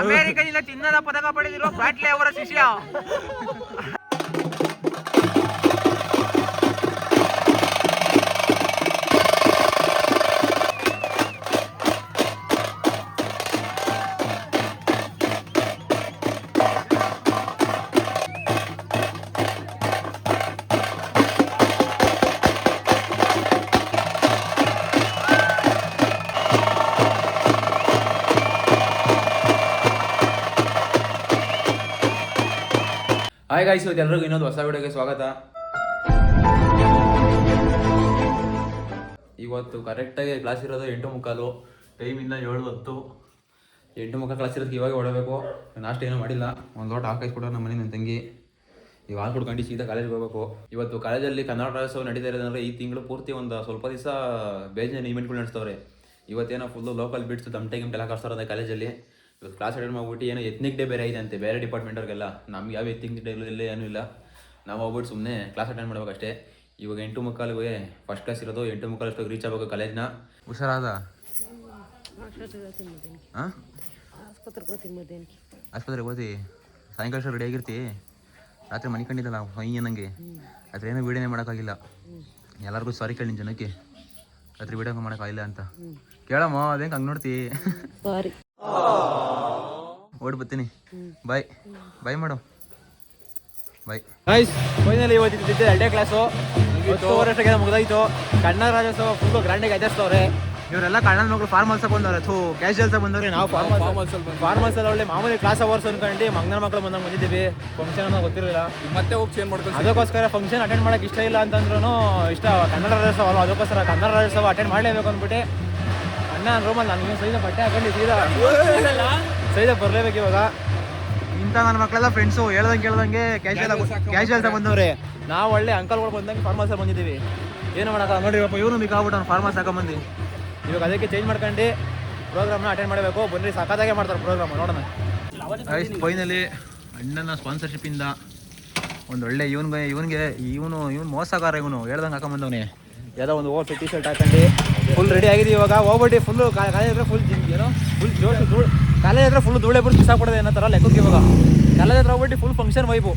ಅಮೆರಿಕದಿಂದ ಚಿನ್ನದ ಪದಕ ಪಡೆದಿರುವ ಬ್ಯಾಟ್ಲೆ ಅವರ ಶಿಷ್ಯ ಹಾಯ್ ಗಾಯ್ಸ್ ಎಲ್ಲರಿಗೂ ಇನ್ನೊಂದು ಹೊಸ ವಿಡಿಯೋಗೆ ಸ್ವಾಗತ. ಇವತ್ತು ಕರೆಕ್ಟಾಗಿ ಕ್ಲಾಸ್ ಇರೋದು ಎಂಟು ಮುಕ್ಕಾಲು ಟೈಮಿಂದ ಏಳು ಹತ್ತು. ಎಂಟು ಮುಖ ಕ್ಲಾಸ್ ಇರೋದಕ್ಕೆ ಇವಾಗ ಹೊಡಬೇಕು ನಾಷ್ಟ ಏನೂ ಮಾಡಿಲ್ಲ. ಒಂದು ಲೋಟ ಹಾಕೈಸ್ಕೊಡೋ ನಮ್ಮ ಮನೆ ನನ್ನ ತಂಗಿ. ಈಗ ಹಾಲು ಸೀದಾ ಕಾಲೇಜ್ಗೆ ಹೋಗ್ಬೇಕು. ಇವತ್ತು ಕಾಲೇಜಲ್ಲಿ ಕನ್ನಡ ರಾಜ್ಯೋತ್ಸವ ನಡೀತಾ ಇರೋದಂದ್ರೆ ಈ ತಿಂಗಳು ಪೂರ್ತಿ ಒಂದು ಸ್ವಲ್ಪ ದಿವಸ ಬೇಜನ ಇವೆಂಟ್ಗಳು ನಡೆಸ್ತವ್ರೆ. ಇವತ್ತೇನೋ ಫುಲ್ಲು ಲೋಕಲ್ ಬಿಟ್ಸ್ ತಮಟೆ ಟೈಮ್ ಎಲ್ಲ ಕಳಿಸ್ತಾರೆ ಕಾಲೇಜಲ್ಲಿ ಇವತ್ತು ಕ್ಲಾಸ್ ಅಟೆಂಡ್ ಮಾಡ್ಬಿಟ್ಟು ಏನೋ ಎತ್ನಿಕ್ ಡೇ ಬೇರೆ ಐತೆ ಅಂತೆ ಬೇರೆ ಡಿಪಾರ್ಟ್ಮೆಂಟ್ ಡಿಪಾರ್ಟ್ಮೆಂಟವ್ರಿಗೆಲ್ಲ ನಮ್ಗೆ ಯಾವ ಎತ್ನಿಕ್ ಡೇ ಇಲ್ಲ ಏನೂ ಇಲ್ಲ. ನಾವು ಹೋಗ್ಬಿಟ್ಟು ಸುಮ್ಮನೆ ಕ್ಲಾಸ್ ಅಟೆಂಡ್ ಮಾಡ್ಬೇಕಷ್ಟೇ ಇವಾಗ ಎಂಟು ಮುಕ್ಕಾಲಿಗೆ ಫಸ್ಟ್ ಕ್ಲಾಸ್ ಇರೋದು ಎಂಟು ಮುಕ್ಕಾಲು ರೀಚ್ ಆಗಬೇಕು ಕಾಲೇಜ್ನ ಹುಷಾರಾದ? ಹಾಂ ಆಸ್ಪತ್ರೆಗೆ ಓದಿ ಸಾಯಂಕಾಲ ರೆಡಿ ಆಗಿರ್ತಿ? ರಾತ್ರಿ ಮನೆ ಕಂಡಿದ್ದಲ್ಲ ಹೊಯ್ ನಂಗೆ ರಾತ್ರಿ ಏನೋ ವೀಡಿಯೋನೇ ಮಾಡೋಕ್ಕಾಗಿಲ್ಲ. ಎಲ್ಲರಿಗೂ ಸಾರಿ ಕೇಳಿ ನಿನ್ನ ಜನಕ್ಕೆ. ರಾತ್ರಿ ವೀಡಿಯೋ ಮಾಡೋಕ್ಕಾಗಿಲ್ಲ ಅಂತ. ಕೇಳಮ್ಮ ಅದೇ ಹಂಗೆ ನೋಡ್ತಿ? ಸಾರಿ ಓಡ್ ಬರ್ತೀನಿ ಬಾಯ್ ಬಾಯ್ ಮಾಡು ಬಾಯ್ ಗೈಸ್ ಫೈನಲಿ ಇವತ್ತಿದ್ದೆ ಎರಡೇ ಕ್ಲಾಸು ವರ್ಷಕ್ಕೆ ಮುಗಿದಾಯ್ತು. ಕನ್ನಡ ರಾಜ್ಯೋತ್ಸವ ಫುಲ್ ಗ್ರ್ಯಾಂಡಾಗಿ ಆಚರಿಸ್ತವ್ರೆ ಇವರೆಲ್ಲ ಕನ್ನಡ ಮಕ್ಕಳು ಫಾರ್ಮಲ್ಸ್ ಬಂದವ್ರೆ. ಥೂ ಕ್ಯಾಶುಯಲ್ಸ್ ಬಂದವ್ರೆ. ನಾವು ಫಾರ್ಮಲ್ಸ್ ಫಾರ್ಮಲ್ಸ್ ಅಲ್ಲಿ ಒಳ್ಳೆ ಮಾಮೂಲಿ ಕ್ಲಾಸ್ ಅವರ್ಸ್ ಅನ್ಕೊಂಡು ಮಂಗನ ಮಕ್ಕಳು ಬಂದಾಗ ಬಂದಿದ್ದೀವಿ. ಫಂಕ್ಷನ್ ಅನ್ನೋ ಗೊತ್ತಿರಲಿಲ್ಲ. ಮತ್ತೆ ಹೋಗಿ ಚೇಂಜ್ ಮಾಡ್ಕೊಂಡು ಅದಕ್ಕೋಸ್ಕರ ಫಂಕ್ಷನ್ ಅಟೆಂಡ್ ಮಾಡಕ್ಕೆ ಇಷ್ಟ ಇಲ್ಲ ಅಂತಂದ್ರೂ ಇಷ್ಟ ಕನ್ನಡ ರಾಜ್ಯೋತ್ಸವ ಅಲ್ಲ ಅದಕ್ಕೋಸ್ಕರ ಕನ್ನಡ ರಾಜ್ಯೋತ್ಸವ ಅಟೆಂಡ್ ಮಾಡಲೇಬೇಕು ಅಂದ್ಬಿಟ್ಟು ಅಣ್ಣ ರೂಮಲ್ಲಿ ನಾನು ಸೈದ ಬಟ್ಟೆ ಹಾಕೊಂಡು ಸೀದಾ ಸೈದ ಬರಲೇಬೇಕು ಇವಾಗ. ಇಂಥ ನನ್ನ ಮಕ್ಕಳೆಲ್ಲ ಫ್ರೆಂಡ್ಸು ಹೇಳ್ದಂಗೆ ಕೇಳ್ದಂಗೆ ಕ್ಯಾಶುಯಲ್ ಕ್ಯಾಶುಯಲ್ಸ್ ಬಂದವ್ರೆ. ನಾವು ಒಳ್ಳೆ ಅಂಕಲ್ಗಳು ಬಂದಂಗೆ ಫಾರ್ಮಸ್ ಬಂದಿದ್ದೀವಿ. ಏನು ಮಾಡೋಕ್ಕ? ನೋಡಿ ಪಾಪ ಇವನು ಅವ್ನು ಫಾರ್ಮಸ್ ಹಾಕೊಂಬಂದು ಇವಾಗ ಅದಕ್ಕೆ ಚೇಂಜ್ ಮಾಡ್ಕೊಂಡು ಪ್ರೋಗ್ರಾಮ್ನ ಅಟೆಂಡ್ ಮಾಡಬೇಕು. ಬನ್ನಿ ಸಖತ್ತಾಗೆ ಮಾಡ್ತಾರೆ ಪ್ರೋಗ್ರಾಮ್ ನೋಡೋಣ. ಫೈನಲಿ ಅಣ್ಣನ ಸ್ಪಾನ್ಸರ್ಶಿಪ್ಪಿಂದ ಒಂದು ಒಳ್ಳೆ ಇವನ್ಗೆ ಇವನಿಗೆ ಇವನು ಇವನು ಮೋಸಗಾರ ಇವನು ಹೇಳ್ದಂಗೆ ಹಾಕೊಂಬಂದವನೇ ಯಾವುದೋ ಒಂದು ಓಟ್ ಟಿ ಶರ್ಟ್ ಹಾಕೊಂಡು ಫುಲ್ ರೆಡಿ ಆಗಿದೆ ಇವಾಗ. ಹೋಗ್ಬಿಟ್ಟು ಫುಲ್ಲು ಕಾಲೇಜ್ ಫುಲ್ ಏನೋ ಫುಲ್ ಜೋಶ್ ಧೂಳು. ಕಾಲೇಜ್ ಹತ್ರ ಫುಲ್ ಧೂಳೆ ಬಿಸಾಕ್ಬಿಡೋದು ಅನ್ನೋ ಥರ ಲೆಕ್ಕಕ್ಕೆ ಇವಾಗ. ಕಾಲೇಜ್ ಹತ್ರ ಹೋಗ್ಬಿಟ್ಟು ಫುಲ್ ಫಂಕ್ಷನ್ ವೈಬು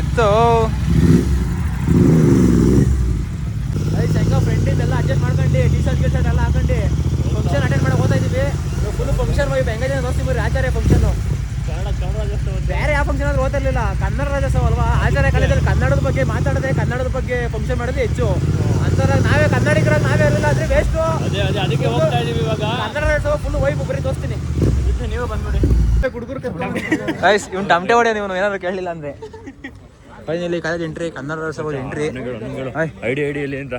ಇತ್ತು. ಐದು ಹೆಂಗ ಫ್ರೆಂಡಿಂದೆಲ್ಲ ಅಡ್ಜಸ್ಟ್ ಮಾಡ್ಕೊಂಡು ಟಿ ಶರ್ಟ್ ಗಿ ಶರ್ಟ್ ಎಲ್ಲ ಹಾಕೊಂಡು. ಫಂಕ್ಷನ್ ಅಟೆಂಡ್ ಮಾಡಕ್ಕೆ ಹೋಗ್ತಾ ಇದ್ದೀವಿ ಫುಲ್ ಫಂಕ್ಷನ್ ವೈಬ್ ಹೆಂಗಿದೆ ನೋಡ್ತೀವಿ ಬರ್ರಿ ಆಚಾರ್ಯ ಫಂಕ್ಷನು ಬೇರೆ ಯಾವ ಫಂಕ್ಷನ್ ಆದ್ರೂ ಓದಿರ್ಲಿಲ್ಲ ಕನ್ನಡ ರಾಜ್ಯೋತ್ಸವ ಅಲ್ವಾ? ಆಚಾರ್ಯ ಕಾಲೇಜಲ್ಲಿ ಕನ್ನಡದ ಬಗ್ಗೆ ಮಾತಾಡದೆ ಕನ್ನಡದ ಬಗ್ಗೆ ಫಂಕ್ಷನ್ ಮಾಡೋದೇ ಹೆಚ್ಚು. ಅಂತರ ನಾವೇ ಕನ್ನಡಿಗರ ನಾವೇ ಇರಲಿಲ್ಲ ಅಂದ್ರೆ ವೇಸ್ಟು ಅದೇ ಅದೇ ಅದಕ್ಕೆ ಹೋಗ್ತಾ ಇದೀವಿ ಇವಾಗ. ಕನ್ನಡ ರಾಜ್ಯೋತ್ಸವ ಫುಲ್ ವೈಬ್ ಬರೀ ತೋರಿಸ್ತೀನಿ ನೀವು ಬಂದ್ಬಿಡಿ ಗೈಸ್ ಇವ್ನು ಟಮಟೆ ಹೊಡೆ ನೀವು ಏನಾದ್ರು ಕೇಳಲಿಲ್ಲ ಅಂದ್ರೆ. Finally college entry Kannada Rajyotsava entry ID ID ಎಲ್ಲಿ ಏನ್ರ?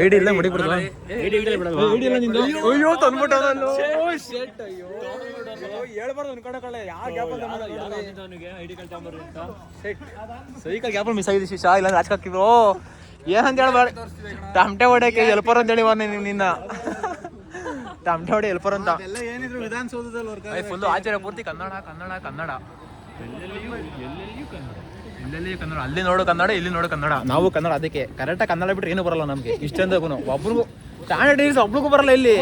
ಐಡಿ ಇಲ್ಲ ಮುಡಿ ಬಿಡ್ದು ಅಯ್ಯೋ ತಂದ್ಬಿಟ್ಟವನಲ್ಲೋ ಹೇಳ್ಬಾರ್ದು ಅನ್ಕೊಂಡಕೊಳ್ಳ ಯಾರ ಗ್ಯಾಪ್ ಐಡಿ ಕಾರ್ಡ್ ತಗೊಂಬರ್ರಿ ಅಂತ. ಸೈಕಲ್ ಗ್ಯಾಪ್ ಮಿಸ್ ಆಗಿದೆ ಶಿಶಾ ಇಲ್ಲ ರಾಜಕಾಕಿದ್ರು ಏನಂತ ಹೇಳ್ಬೇಡ ಟಮಟೆ ಹೊಡೆಯಕ್ಕೆ ಎಲ್ಪರ್ ಅಂತ ಹೇಳಿ ಬಂದೆ ನಿನ್ನ ಟಮಟೆ ಹೊಡೆ ಎಲ್ಪರ್ ಅಂತ ಏನಿದ್ರು ವಿಧಾನಸೌಧದಲ್ಲಿ ಫುಲ್ ಆಚಾರ ಪೂರ್ತಿ ಕನ್ನಡ ಕನ್ನಡ ಕನ್ನಡ. ಎಲ್ಲೆಲ್ಲಿಯೂ ಕನ್ನಡ. ಅಲ್ಲಿ ನೋಡು ಕನ್ನಡ ಇಲ್ಲಿ ನೋಡು ಕನ್ನಡ. ನಾವು ಕನ್ನಡ ಅದಕ್ಕೆ ಕರೆಕ್ಟಾಗಿ ಕನ್ನಡ ಬಿಟ್ರೆ ಏನು ಬರಲ್ಲ ನಮಗೆ. ಇಷ್ಟೊಂದು ಒಬ್ರಿಗೂ ಸ್ಟ್ಯಾಂಡರ್ಡ್ ಇಂಗ್ಲಿಷ್ ಒಬ್ರಿಗೂ ಬರಲ್ಲ ಇಲ್ಲಿ.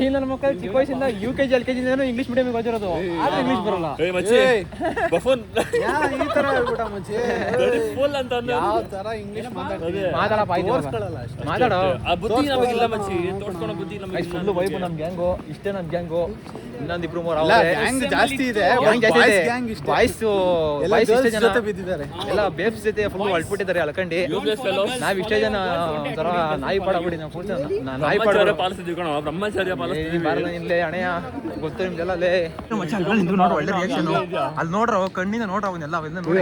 ಈ ನನ್ನ ಮಕ್ಕಳು ಚಿಕ್ಕ ವಯಸ್ಸಿಂದ U K G L K G English medium ಓದಿರೋದು. ಆದ್ರೆ ಇಂಗ್ಲಿಷ್ ಬರಲ್ಲ. ಏ ಮಚ್ಚಿ ಬಫೋನ್. ಈ ತರ ಹೇಳ್ಬಿಟ್ಟ ಮುಂಚೆ ಫುಲ್ ಅಂತ ಯಾವ ತರ ಇಂಗ್ಲಿಷ್ ಮಾತಾಡ್ತೀವಿ ಮಾತಾಡಪ್ಪ. ಮಾತಾಡೋ. ಆ ಬುದ್ಧಿ ನಮಗಿಲ್ಲ ಮಚ್ಚಿ ತೋಡ್ಸ್ಕೊಳೋ ಬುದ್ಧಿ ನಮಗೆ ಫುಲ್ ವೈಬ್ ನಮ್ಮ ಗ್ಯಾಂಗು ಇಷ್ಟೇ ನಮ್ಮ ಗ್ಯಾಂಗು ಇನ್ನೊಂದ್ ಇಬ್ರು ಮೂರು ಇಲ್ಲ, ಜಾಸ್ತಿ ಇದೆ ಗ್ಯಾಂಗ್ ಜಾಸ್ತಿ ಇದೆ. Gang ಇಷ್ಟೇ. ಬಾಯ್ಸ್ ಬಾಯ್ಸ್ ಇಷ್ಟೇ ಜನ. ಜೊತೆ ಬಿದ್ದಿದ್ದಾರೆ. ಎಲ್ಲ ಬೇಬ್ಸ್ ಜೊತೆ ಫುಲ್ ಹೊಲ್ಟ್ಬಿಟ್ಟಿದ್ದಾರೆ ಅಲ್ಕಂಡಿ. ನಾವ್ ಇಷ್ಟೇ ಜನ ಒಂಥರ ನಾಯಿ ಪಡಬಿಡಿ ನಾವು ಫುಲ್ ನಾನು ನಾಯಿ ಪಾಡ. ಪಾಲಿಸ್ತಿದ್ವಿ ಕಣ ಬ್ರಹ್ಮಚಾರ್ಯ ಪಾಲಿಸ್ತಿದ್ವಿ. ಬಾರಲ್ಲ ಇಲ್ಲೇ ಅಣೆಯ ಗೊತ್ತು ನಿಮ್ಗೆಲ್ಲ ಲೇ ನೋಡ್ರ ಒಳ್ಳೆ ರಿಯಾಕ್ಷನ್ ಅಲ್ಲಿ ನೋಡ್ರ ಕಣ್ಣಿಂದ ನೋಡ್ರ ಅವನ್ನೆಲ್ಲ ಅವೆಲ್ಲ ನೋಡಿ.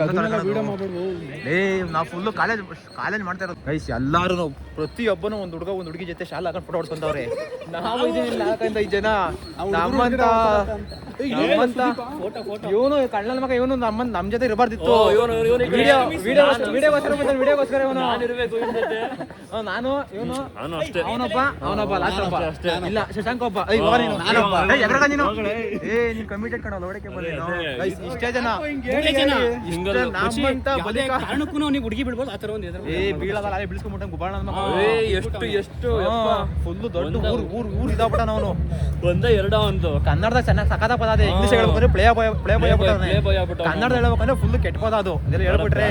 ಏ ನಾವು ಫುಲ್ ಕಾಲೇಜ್ ಕಾಲೇಜ್ ಮಾಡ್ತಾ ಇರೋದು. ಗೈಸ್ ಎಲ್ಲಾರು ಪ್ರತಿಯೊಬ್ಬನು ಒಂದ್ ಹುಡುಗ ಒಂದ್ ಹುಡುಗಿ ಜೊತೆ ಶಾಲೆ ಹಾಕೊಂಡು ಫೋಟೋ ಹೊಡ್ಕೊಂತವ್ರೆ ನಾವು ಇದೀನಿಲ್ಲ ಯಾಕಂತ ಐದ್ ಜನ. ನಮ್ಮಂತ ಇವನು ಕಣ್ಣನ ಮಗ ಇವನು ನಮ್ಮ ನಮ್ ಜೊತೆ ಇರಬಾರ್ದಿತ್ತು. ಓ, ಇವ್ನು- ಇವ್ನು ಈ ವಿಡಿಯೋ ವಿಡಿಯೋಗೋಸ್ಕರ ಇವನು ಜೊತೆ. ನಾನು ಇವನು. ಅವನೊಬ್ಬ ಅವನೊಬ್ಬ ಲಾಸ್ಟ್ ಒಬ್ಬ. ಇಲ್ಲ ಶಶಾಂಕ್ ಒಬ್ಬ. ನೀನು. ಏ ನೀನ್. ಕಮಿಟೆಡ್ ಕಣ ಇಷ್ಟೇ ಜನ. ನಮ್ಮಂತ ಬಲಿಕ ಕಾರಣಕ್ಕೂ ಅವ್ನಿಗೆ ಹುಡುಗಿ ಬಿಡ್ಬೋದು ಆ ಥರ ಒಂದು ಎದುರು ಏ ಬೀಳಲ್ಲ ಅಲ್ಲೇ ಬೀಳ್ಸ್ಕೊಂಡ್ಬಿಟ್ಟಂಗ್ ಗುಬಾಣ ಏ ಎಷ್ಟು ಎಷ್ಟು. ಫುಲ್ ದೊಡ್ಡ ಊರ್ ಊರ್ ಊರ್ ಇದಾಗ್ಬಿಟ್ಟ ಅವನು ಒಂದ ಎರಡ ಒಂದು. ಕನ್ನಡದಾಗ ಚೆನ್ನಾಗಿ ಸಕತ ಪದ ಅದೇ ಇಂಗ್ಲಿಷ್ ಹೇಳ್ಬೇಕಂದ್ರೆ ಪ್ಲೇ ಬಾಯ್ ಪ್ಲೇ ಬಾಯ್ ಆಗ್ಬಿಟ್ಟಾನೆ. ಕನ್ನಡ ಹೇಳ್ಬೇಕಂದ್ರೆ ಫುಲ್ ಕೆಟ್ಟ ಪದ ಅದು. ಇದೆಲ್ಲ ಹೇಳ್ಬಿಟ್ರೆ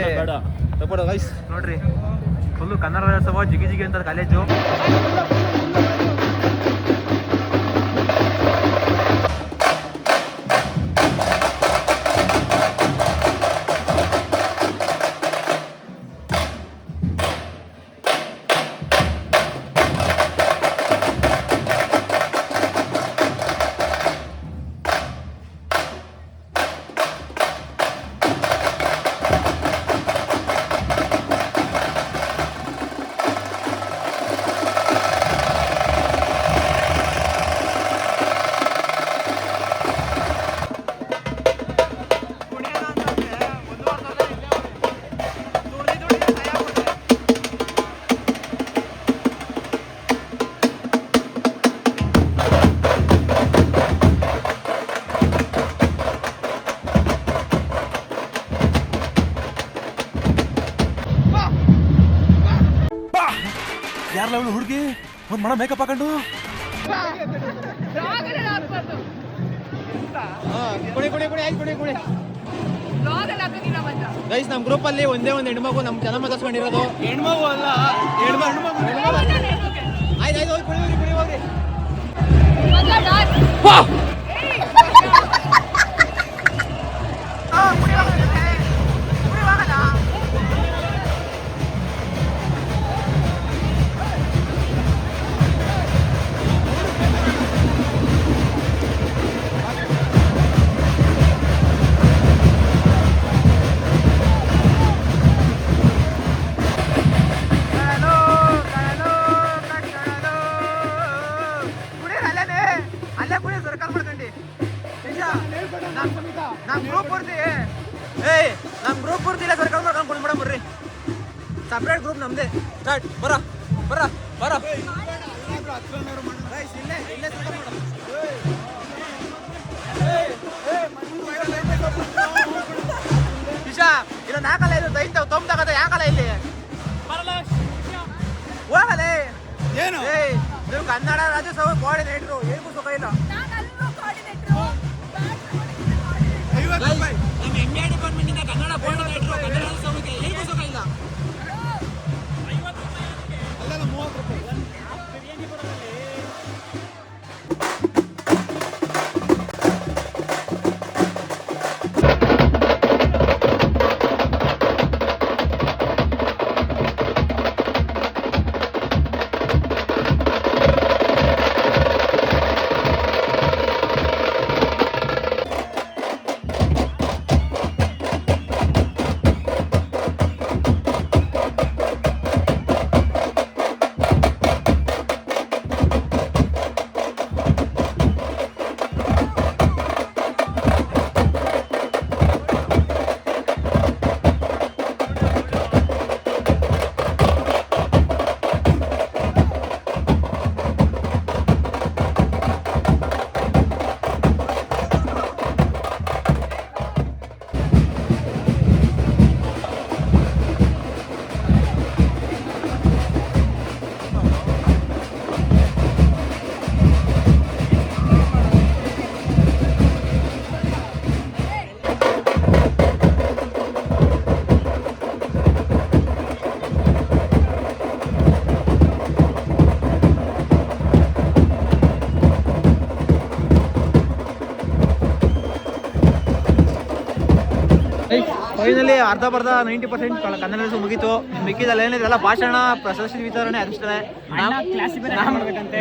ಗೈಸ್ ನೋಡ್ರಿ. ಫುಲ್ ಕನ್ನಡ ಜಿಗಿ ಜಿಗಿ ಅಂತ ಕಾಲೇಜು ಯಾರಲ್ಲ ಅವಳು ಹುಡುಗಿ? ಒಂದ್ ಮಣ ಮೇಕಪ್ ಹಾಕೊಂಡು? ಕುಡಿ ಕುಡಿ ಕುಡಿ ಆಯ್ತು ಕುಡಿ ಕುಡಿ. ಗೈಸ್ ನಮ್ಮ ಗ್ರೂಪ್ ಅಲ್ಲಿ ಒಂದೇ ಒಂದು ಹೆಣ್ಮಗು ನಮ್ಮ ಜನ ಮಾತಾಡ್ಸ್ಕೊಂಡಿರೋದು ಹೆಣ್ಮಗು ಅಲ್ಲ ಹೆಣ್ಮಗು. ಹೆಣ್ಮಗು. ಆಯ್ತು ಆಯ್ತು ಹೋಗಿ ಕುಡಿ ಹೋಗ್ರಿ ಕುಡಿ ಹೋಗ್ರಿ. ತೊಂಬತ್ತಾಗತ್ತೆ ಯಾಕಲ್ಲ ಇಲ್ಲಿ ಹೋಗಲೇ ಏನು ನೀವು ಕನ್ನಡ ರಾಜ್ಯೋತ್ಸವ ಕೋಆರ್ಡಿನೇಟ್ರು ಏನಕ್ಕೂ ಸುಖ ಇಲ್ಲ ನಮ್ಮ M A Kannada coordinator Kannada ರಾಜ್ಯೋತ್ಸವಕ್ಕೆ ಏನಕ್ಕೂ ಸುಖ ಇಲ್ಲ ಅಲ್ಲಲ್ಲ ಮೂವತ್ತು ರೂಪಾಯಿ ಫೈನಲಿ ಅರ್ಧ ಬರ್ಧ ನೈಂಟಿ ಪರ್ಸೆಂಟ್ ಕನ್ನಡ ಮುಗಿತು ಮುಗೀತು. ಮಿಕ್ಕಿದಲ್ಲಿ ಏನಿದೆ ಪಾಷಾಣ ಪ್ರಶಸ್ತಿ ವಿತರಣೆ ಅನಿಸ್ತದೆ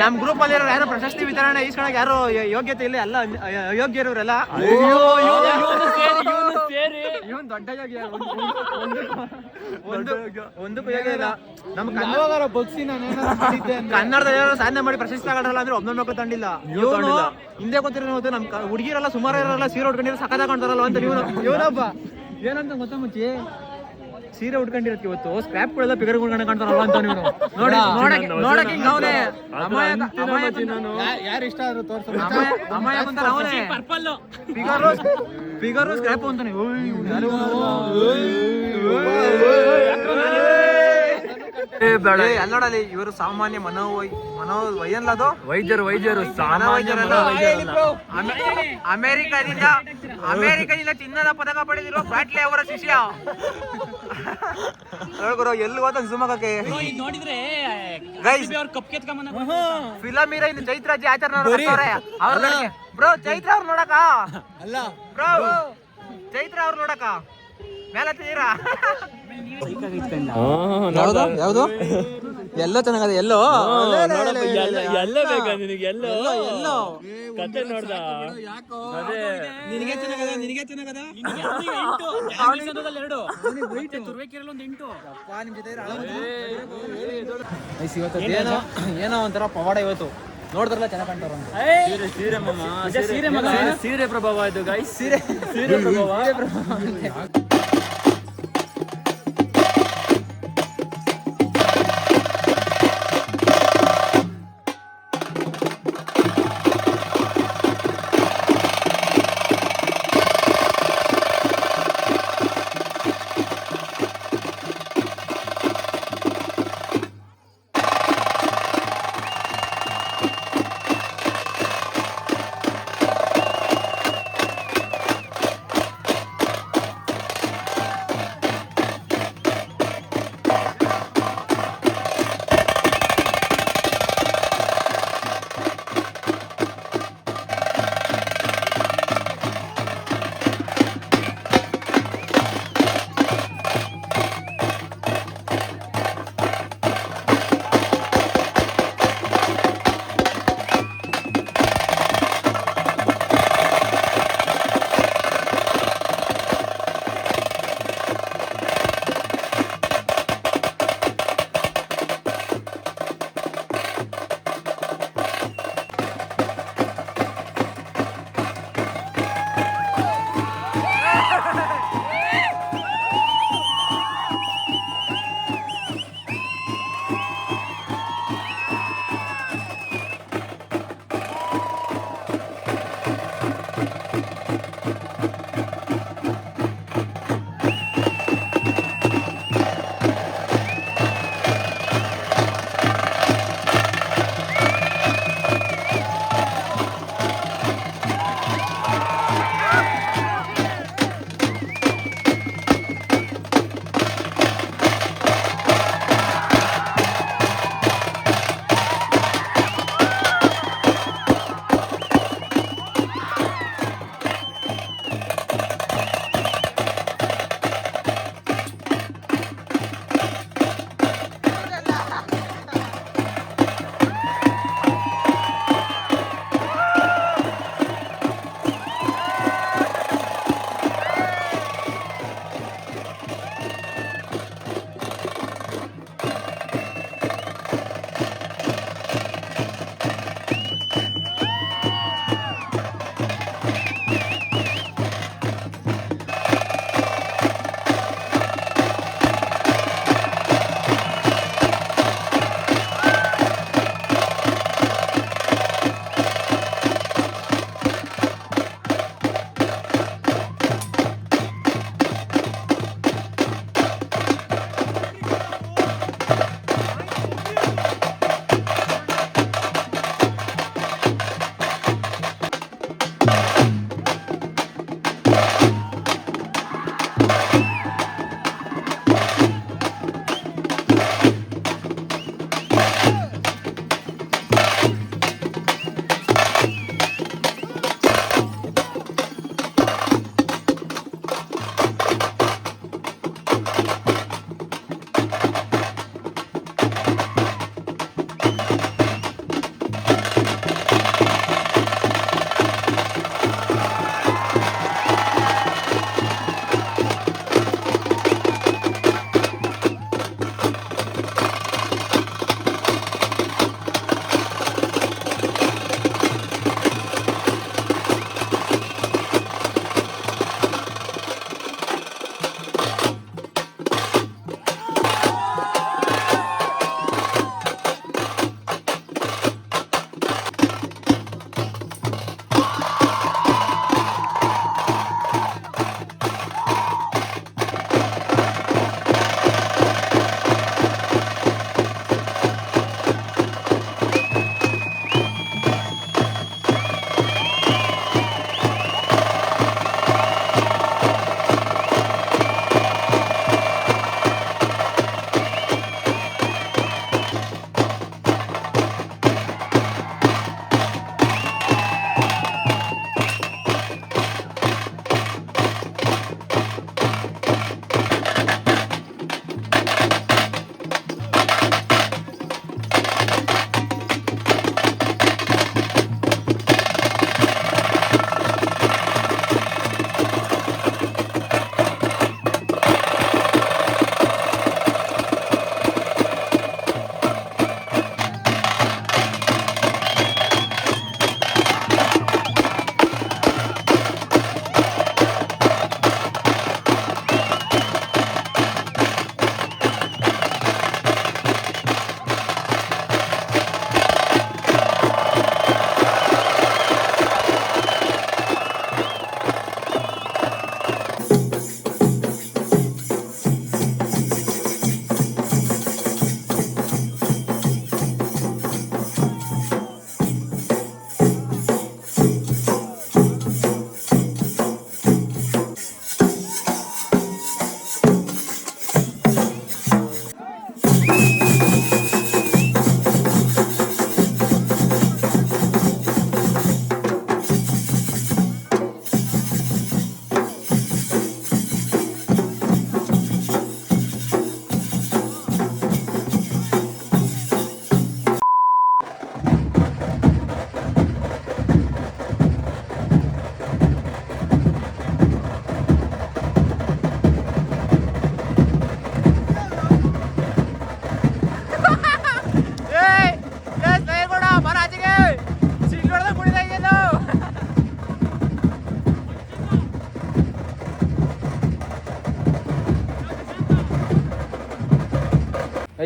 ನಮ್ಮ ಗ್ರೂಪ್ ಅಲ್ಲಿ ಯಾರು ಪ್ರಶಸ್ತಿ ವಿತರಣೆ ಈಸ್ಕೊಳಕ್ ಯಾರು ಯೋಗ್ಯತೆ ಇಲ್ಲ ಎಲ್ಲ ಅ- ಇರೋರೆಲ್ಲ ಇವನ್ ದೊಡ್ಡ ಯೋಗ್ಯ ಒಂದು ಒಂದಕ್ಕೂ ಯೋಗ್ಯ. ಇಲ್ಲ. ನಮ್ಮ ಕನ್ನಡ ಕನ್ನಡದ ಏನಾದ್ರು ಸಾಧನೆ ಮಾಡಿ ಪ್ರಶಸ್ತಿ ಆಗಲ್ಲ ಅಂದ್ರೆ ಒಬ್ಬನ ಮಕ್ಕಳು ತಂಡಿಲ್ಲ ಇವನು ಹಿಂದೆ ಗೊತ್ತಿರೋದು ನಮ್ ಹುಡುಗಿರೆಲ್ಲ ಸುಮಾರು ಇರೋಲ್ಲ ಸೀರೆ ಉಟ್ಕೊಂಡಿರೋ ಸಖತ್ ಕಾಣ್ತಾರಲ್ಲ ಅಂತ ಇವನು ಇವನೊಬ್ಬ. ಏನಂತ ಗೊತ್ತಾ ಮುಚ್ಚಿ ಸೀರೆ ಉಟ್ಕೊಂಡಿರತ್ತೆ ಇವತ್ತು ಸ್ಕ್ರಾಪ್ ಗಳೆಲ್ಲ ಪಿಗರ್ ಉಟ್ಕೊಂಡು ಕಾಣ್ತಾರಲ್ಲ ಅಂತ ನೀವು ನೋಡಿ ನೋಡಕ್ಕೆ ನೋಡಕ್ಕೆ ಹಿಂಗ್ ಅವ್ನೆ ಅಮಾಯಕ ಅಮಾಯಕ ಯಾರು ಇಷ್ಟ ಆದ್ರು ತೋರ್ಸು ಅಮಾಯಕ ಅಂತ ಅವನೇ ಪರ್ಪಲ್ ಫಿಗರು ಫಿಗರ್ ಸ್ಕ್ರಾಪ್ ಅಂತಾನೆ ಓಯ್ ಇವ್ನು ಬಡ. ಏ, ಅಲ್ಲ್ ನೋಡಲ್ಲಿ ಇವರು ಸಾಮಾನ್ಯ ಮನೋ ಮನೋ ವೈಯಲ್ಲ ಅದು ವೈದ್ಯರು ವೈದ್ಯರು. ಅಮೆ- ಅಮೆರಿಕದಿಂದ ಅಮೆರಿಕದಿಂದ ಚಿನ್ನದ ಪದಕ ಪಡೆದಿರುವ ಬ್ಯಾಟ್ಲೆ ಅವರ ಶಿಷ್ಯ. ಹೇಳ್ಗುರು ಎಲ್ಲಿ ಹೋದ ಶಿವಮೊಗ್ಗಕ್ಕೆ? ನೋಡಿದ್ರೆ ಗೈಸ್ ಅವ್ರ ಕಪ್ ಕೆತ್ಕೊಂಬಂದ ಫಿಲಮ್ ಹೀರೋಯಿನ್ ಚೈತ್ರ ಜಿ ಆಚರಣೆ ಅವ್ರ ಬ್ರೋ ಚೈತ್ರ ಅವ್ರು ನೋಡಕ ಅಲ್ಲ. ಬ್ರೋ ಚೈತ್ರ ಅವ್ರು ನೋಡಕ ಮೇಲೆ ತೀರಾ ಯಾವ್ದು ಯಾವ್ದು ಎಲ್ಲೋ ಚೆನ್ನಾಗದ ಎಲ್ಲೋ ಎಲ್ಲ ಬೇಕಾ ನಿನಗೆ ಎಲ್ಲೋ ಎಲ್ಲೋ ಕತೆ ನೋಡ್ದ ಅದೇ ನಿನಗೆ ಚೆನ್ನಾಗದ ನಿನಗೆ ಚೆನ್ನಾಗದ ಎಂಟು ಎರಡು ತುರ್ಬೇಕಿರಲ್ಲ ಒಂದು ಎಂಟು ಏನೋ ಏನೋ ಒಂಥರ ಪವಾಡ ಇವತ್ತು ನೋಡಿದ್ರಲ್ಲ ಚೆನ್ನಾಗಿ ಕಾಣ್ತಾರ ಸೀರೆ ಸೀರೆ ಮಾಮ ಸೀರೆ ಮಗ ಸೀರೆ ಪ್ರಭಾವ ಇದು ಗೈಸ್ ಸೀರೆ ಸೀರೆ ಪ್ರಭಾವ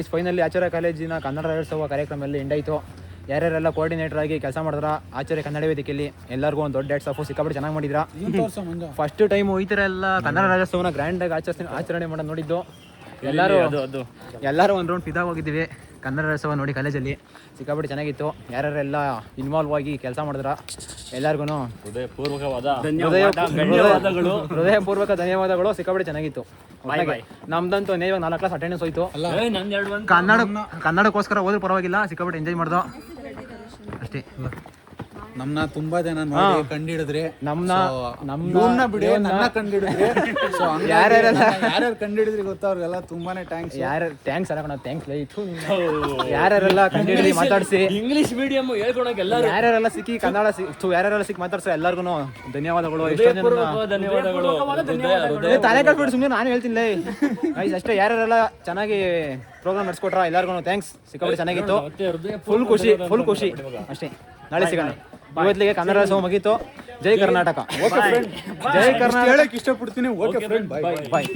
ಗೈಸ್ ಫೈನಲಿ ಆಚಾರ್ಯ ಕಾಲೇಜಿನ ಕನ್ನಡ ರಾಜ್ಯೋತ್ಸವ ಕಾರ್ಯಕ್ರಮದಲ್ಲಿ ಎಂಡಾಯಿತು ಯಾರ್ಯಾರೆಲ್ಲ ಕೋಆರ್ಡಿನೇಟರ್ ಆಗಿ ಕೆಲಸ ಮಾಡಿದ್ರ ಆಚಾರ್ಯ ಕನ್ನಡ ವೇದಿಕೆಯಲ್ಲಿ ಎಲ್ಲರಿಗೂ ಒಂದು ದೊಡ್ಡ ಆಫ್ ಸಿಕ್ಕಾಪಟ್ಟೆ ಚೆನ್ನಾಗಿ ಮಾಡಿದ್ರ? ಫಸ್ಟ್ ಟೈಮ್ ಈ ಥರ ಎಲ್ಲ ಕನ್ನಡ ರಾಜ್ಯೋತ್ಸವನ ಗ್ರ್ಯಾಂಡಾಗಿ ಆಚರಿಸ ಆಚರಣೆ ಮಾಡೋದು ನೋಡಿದ್ದು. ಎಲ್ಲರೂ ಅದು ಎಲ್ಲರೂ ಒಂದು ರೌಂಡ್ ಫಿದಾ ಹೋಗಿದ್ದೀವಿ. ಕನ್ನಡ ರಸವ ನೋಡಿ ಕಾಲೇಜಲ್ಲಿ ಸಿಕ್ಕಾಪಟ್ಟೆ ಚೆನ್ನಾಗಿತ್ತು. ಯಾರ್ಯಾರೆಲ್ಲ ಇನ್ವಾಲ್ವ್ ಆಗಿ ಕೆಲಸ ಮಾಡಿದ್ರ ಎಲ್ಲರಿಗೂ ಹೃದಯಪೂರ್ವಕವಾದ ಧನ್ಯವಾದಗಳು. ಹೃದಯಪೂರ್ವಕ ಧನ್ಯವಾದಗಳು ಸಿಕ್ಕಾಪಟ್ಟೆ ಚೆನ್ನಾಗಿತ್ತು. ನಮ್ದಂತೂ ನೇವಾಗ ನಾಲ್ಕು ಕ್ಲಾಸ್ ಅಟೆಂಡೆನ್ಸ್ ಹೋಯ್ತು. ಕನ್ನಡ ಕನ್ನಡಕ್ಕೋಸ್ಕರ ಹೋದ್ರೂ ಪರವಾಗಿಲ್ಲ ಸಿಕ್ಕಾಪಟ್ಟೆ ಎಂಜಾಯ್ ಮಾಡ್ದೋ. ಅಷ್ಟೇ. ನಮ್ನ ತುಂಬಾ ಜನ ನೋಡಿ ಕಂಡಿಡಿದ್ರಿ. ನಮ್ನ ಇವ್ನ ಬಿಡಿ ನನ್ನ ಕಂಡಿಡಿದ್ರಿ. ಸೊ ಯಾರ್ಯಾರೆಲ್ಲ ಯಾರ್ಯಾರು ಕಂಡಿಡಿದ್ರಿ ಗೊತ್ತಾ ಅವ್ರಿಗೆಲ್ಲ? ತುಂಬಾನೇ ಥ್ಯಾಂಕ್ಸ್ ಯಾರು ಥ್ಯಾಂಕ್ಸ್ ಅಲ್ಲ ಕಣ ಥ್ಯಾಂಕ್ಸ್ ಲೈಟ್ ಯಾರ್ಯಾರೆಲ್ಲ ಕಂಡಿಡಿದ್ರಿ ಮಾತಾಡಿಸಿ. ಇಂಗ್ಲಿಷ್ ಮೀಡಿಯಂ ಹೇಳ್ಕೊಳಕ್ ಎಲ್ಲರೂ ಯಾರ್ಯಾರೆಲ್ಲ ಸಿಕ್ಕಿ ಕನ್ನಡ ಸಿ ಥು, ಯಾರ್ಯಾರೆಲ್ಲ ಸಿಕ್ಕಿ ಮಾತಾಡ್ಸೋ ಎಲ್ಲರಿಗೂ ಧನ್ಯವಾದಗಳು. ಧನ್ಯವಾದಗಳು. ತಲೆ ಕಟ್ಬಿಟ್ಟು ಸುಮ್ಮನೆ ನಾನು ಹೇಳ್ತೀನಿ ಲೇ. ಗೈಸ್ ಅಷ್ಟೇ ಯಾರ್ಯಾರೆಲ್ಲ ಚೆನ್ನಾಗಿ ಪ್ರೋಗ್ರಾಮ್ ನಡೆಸ್ಕೊಟ್ರ ಎಲ್ಲರಿಗೂ ಥ್ಯಾಂಕ್ಸ್ ಸಿಕ್ಕಾಪಟ್ಟೆ ಚೆನ್ನಾಗಿತ್ತು. ಫುಲ್ ಖುಷಿ ಫುಲ್ ಖುಷಿ. ಅಷ್ಟೇ. ನಾಳೆ ಸಿಗೋಣ. ಇವತ್ತಿಗೆ ಕನ್ನಡ ಸೋ ಮುಗೀತು. ಜೈ ಕರ್ನಾಟಕ. ಜೈ ಕರ್ನಾಟಕ. ಹೇಳಕ್ ಇಷ್ಟಪಡ್ತೀನಿ ಓಕೆ ಫ್ರೆಂಡ್ ಬಾಯ್ ಬಾಯ್